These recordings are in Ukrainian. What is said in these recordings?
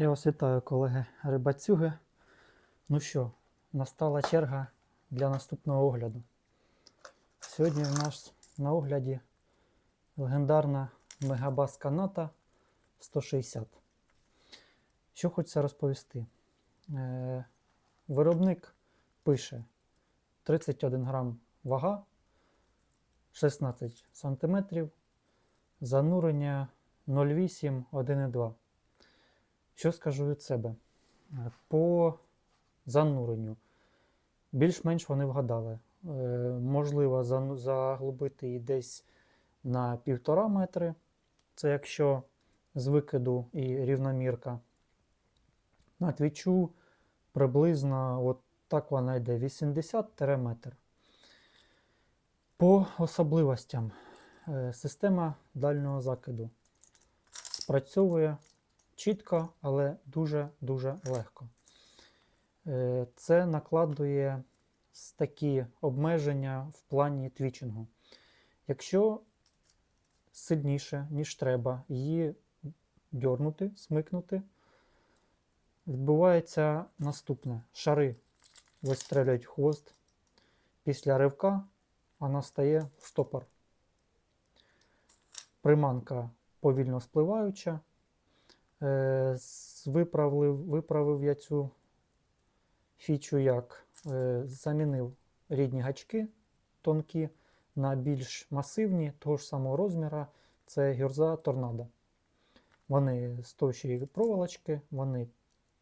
Я вас вітаю, колеги рибацюги. Ну що, настала черга для наступного огляду. Сьогодні в нас на огляді легендарна Мегабас Каната 160. Що хочеться розповісти? Е, виробник пише 31 грам вага, 16 см, занурення 0,8 1,2. Що скажу від себе? Е, По зануренню. Більш-менш вони вгадали. Е, Можливо, заглибити її десь на півтора метри. Це якщо з викиду і рівномірка. На твічу приблизно от так вона йде 80 метр. По особливостям. Е, Система дальнього закиду спрацьовує чітко, але дуже-дуже легко. Е, Це накладує такі обмеження в плані твічингу. Якщо сильніше, ніж треба, її дьорнути, смикнути, відбувається наступне: шари вистрелюють хвост. Після ривка вона стає в штопор. Приманка повільно спливаюча. Е, Виправив, виправив я цю фічу як е, замінив рідні гачки тонкі на більш масивні, того ж самого розміра. Це гюрза торнадо. Вони з товщої проволочки, вони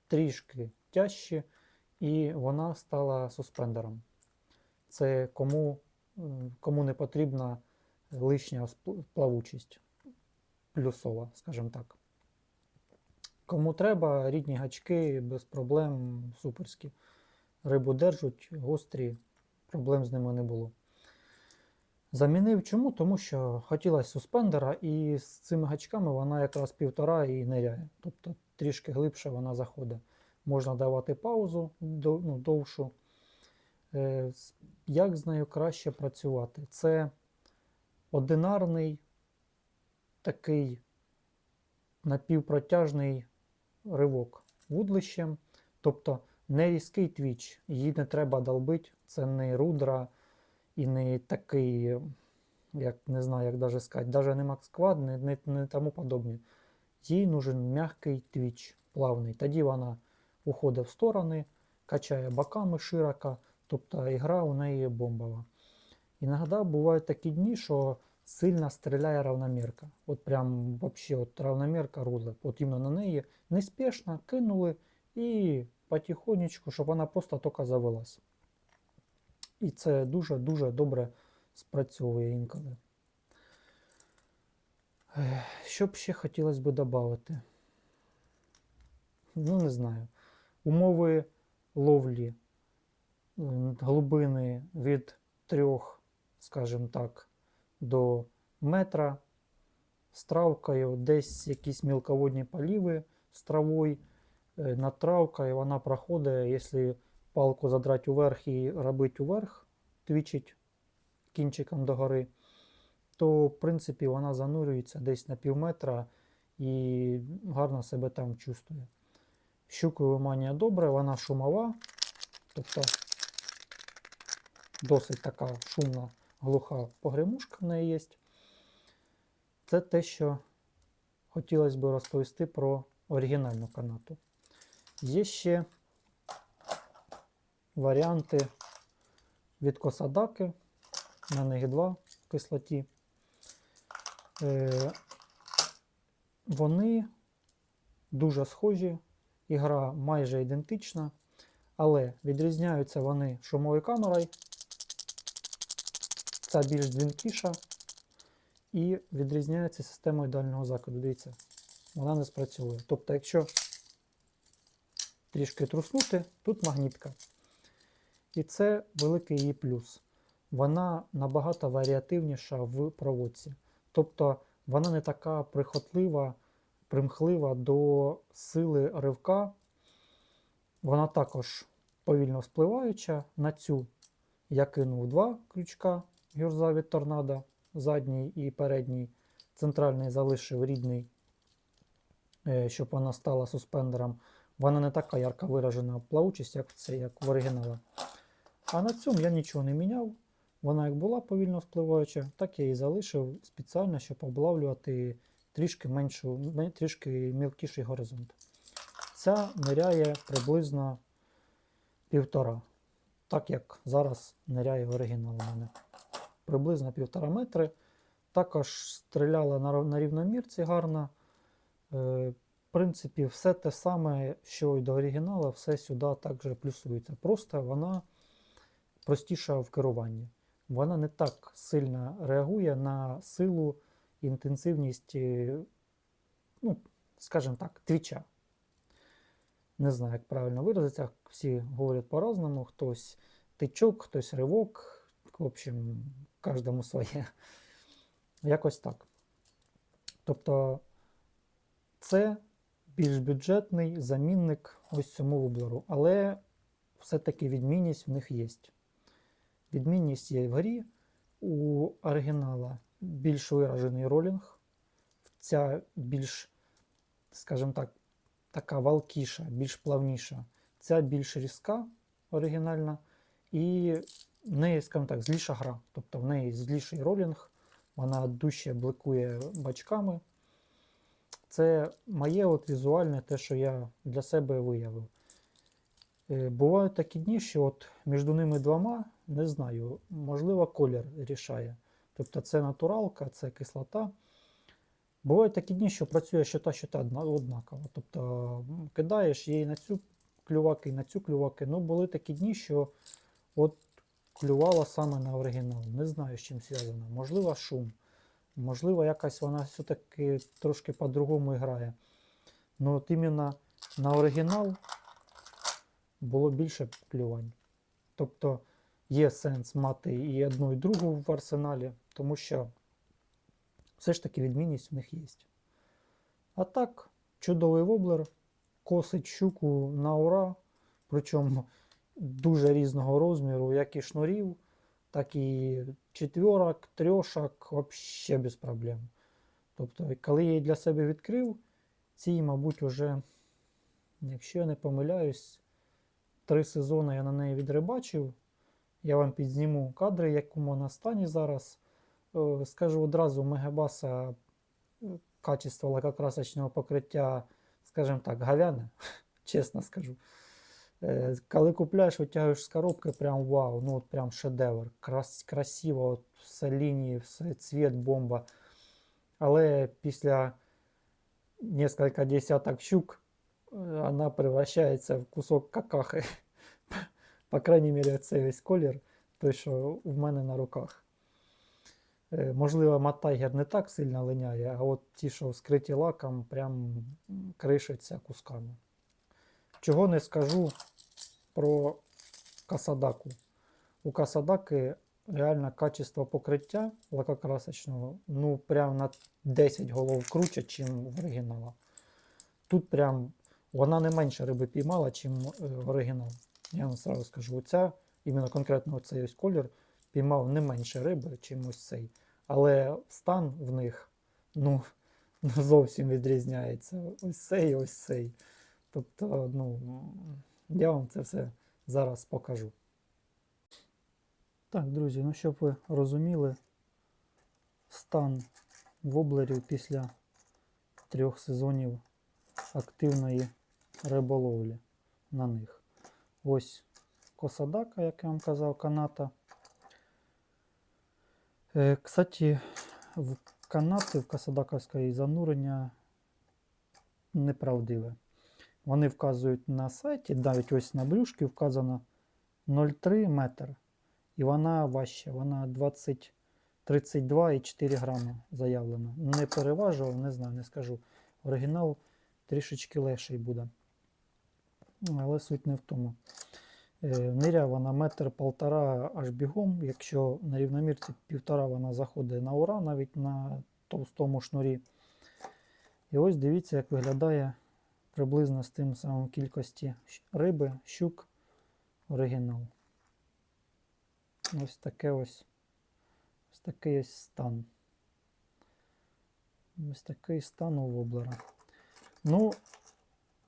трішки тяжчі, і вона стала суспендером. Це кому, кому не потрібна лишня плавучість плюсова, скажімо так. Кому треба, рідні гачки без проблем суперські. Рибу держуть, гострі, проблем з ними не було. Замінив чому? Тому що хотілося суспендера, і з цими гачками вона якраз півтора і ниряє. Тобто трішки глибше вона заходить. Можна давати паузу ну, довшу. Е, Як з нею краще працювати? Це одинарний такий напівпротяжний ривок вудлищем, тобто не різкий твіч, її не треба долбити, це не рудра і не такий, як не знаю, як даже сказати, даже не максквад, не, не, не тому подобне. Їй нужен м'який твіч, плавний. Тоді вона уходить в сторони, качає боками широко, тобто ігра у неї бомбова. Іноді бувають такі дні, що сильно стріляє равномірка. От прям вообще от равномірка рудла. От іменно на неї неспішно кинули і потихонечку, щоб вона просто тільки завелась. І це дуже-дуже добре спрацьовує інколи. Що б ще хотілося б додати? Ну, не знаю. Умови ловлі глибини від трьох, скажімо так, до метра з травкою, десь якісь мілководні поліви з травою, е, над травкою вона проходить, якщо палку задрати уверх і робити уверх, твічить кінчиком догори, то в принципі вона занурюється десь на пів метра і гарно себе там чувствує. Щукою виманює добре, вона шумова, тобто досить така шумна, глуха погремушка в неї є. Це те, що хотілося б розповісти про оригінальну канату. Є ще варіанти від Косадаки, на них два в кислоті. Е, вони дуже схожі, ігра майже ідентична, але відрізняються вони шумовою камерою. Ця більш дзвінкіша і відрізняється системою дальнього закиду. Дивіться, вона не спрацьовує. Тобто, якщо трішки труснути, тут магнітка. І це великий її плюс. Вона набагато варіативніша в проводці. Тобто вона не така прихотлива, примхлива до сили ривка. Вона також повільно спливаюча. На цю я кинув два крючка гюрза від торнадо, задній і передній. Центральний залишив рідний е, щоб вона стала суспендером, вона не така ярко виражена плавучість, як це, як в оригіналі. А на цьому я нічого не міняв. Вона як була повільно спливаюча, так я її залишив спеціально, щоб облавлювати трішки меншу, трішки мілкіший горизонт. Ця ниряє приблизно півтора, так як зараз ниряє оригінал у мене. Приблизно півтора метри. Також стріляла на, на рівномірці гарно. Е, в принципі, все те саме, що й до оригіналу, все сюди також плюсується. Просто вона простіша в керуванні. Вона не так сильно реагує на силу, інтенсивність, е, ну, скажімо так, твіча. Не знаю, як правильно виразитися. Всі говорять по-разному. Хтось тичок, хтось ривок. В общем, кожному своє. Якось так. Тобто, це більш бюджетний замінник ось цьому вублеру. Але все-таки відмінність в них є. Відмінність є в грі. У оригінала більш виражений ролінг. Ця більш, скажімо так, така валкіша, більш плавніша. Ця більш різка оригінальна. І в неї, скажімо так, зліша гра. Тобто в неї зліший ролінг, вона дужче бликує бачками. Це моє от візуальне те, що я для себе виявив. Е, Бувають такі дні, що от між ними двома, не знаю, можливо, колір рішає. Тобто це натуралка, це кислота. Бувають такі дні, що працює щота одна- однаково. Тобто кидаєш її на цю клюваки, на цю клюваки. Ну, були такі дні, що от клювала саме на оригінал. Не знаю, з чим зв'язано. Можливо, шум. Можливо, якась вона все-таки трошки по-другому грає. Ну, от іменно на оригінал було більше клювань. Тобто є сенс мати і одну, і другу в арсеналі, тому що все ж таки відмінність в них є. А так, чудовий воблер, косить щуку на ура, причому дуже різного розміру, як і шнурів, так і четверок, трьошок, взагалі без проблем. Тобто, коли я її для себе відкрив, ці, мабуть, вже, якщо я не помиляюсь, три сезони я на неї відрибачив. Я вам підзніму кадри, якому вона стані зараз. Е, Скажу одразу, Мегабаса е, качество лакокрасочного покриття, скажімо так, говяне, чесно скажу. Е, Коли купляєш, витягуєш з коробки, прям вау, ну от прям шедевр. Крас, красиво, от все лінії, все цвіт, бомба. Але після несколько десяток щук е, вона превращається в кусок какахи. По крайній мірі, цей весь колір, той, що в мене на руках. Е, Можливо, Матайгер не так сильно линяє, а от ті, що скриті лаком, прям кришаться кусками. Чого не скажу про Касадаку. У Касадаки реально качество покриття лакокрасочного, ну прям на 10 голов круче, ніж в оригінала. Тут прям вона не менше риби піймала, ніж в оригінал. Я вам сразу скажу, оця, іменно конкретно цей ось колір, піймав не менше риби, ніж ось цей. Але стан в них ну, зовсім відрізняється. Ось цей, ось цей. Тобто, ну, я вам це все зараз покажу. Так, друзі, ну щоб ви розуміли, стан воблерів після трьох сезонів активної риболовлі на них. Ось косадака, як я вам казав, каната. Е, Кстати, в канати в касадаковської занурення неправдиве. Вони вказують на сайті, навіть ось на брюшки вказано 0,3 метр. І вона важча, вона 20, 32,4 грами заявлена. Не переважував, не знаю, не скажу. Оригінал трішечки легший буде. Але суть не в тому. Е, Ниря вона метр полтора аж бігом. Якщо на рівномірці півтора вона заходить на ура, навіть на товстому шнурі. І ось дивіться, як виглядає приблизно з тим самим кількості риби, щук, оригінал. Ось таке ось, ось такий ось стан. Ось такий стан у воблера. Ну,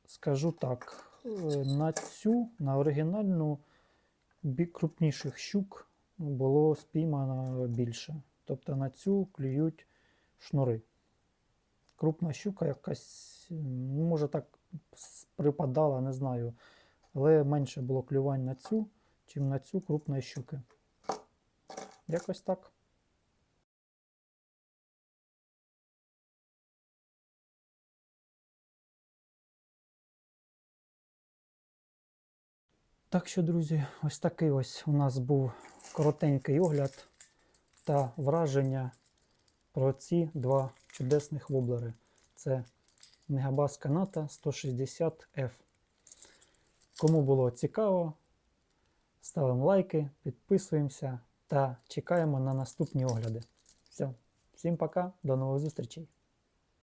скажу так, е, на цю, на оригінальну крупніших щук було спіймано більше. Тобто на цю клюють шнури. Крупна щука якась, ну, може так припадала, не знаю. Але менше було клювань на цю, чим на цю крупної щуки. Якось так. Так що, друзі, ось такий ось у нас був коротенький огляд та враження про ці два чудесних воблери. Це Мегабас Каната 160F. Кому було цікаво, ставимо лайки, підписуємося та чекаємо на наступні огляди. Все, всім пока, до нових зустрічей!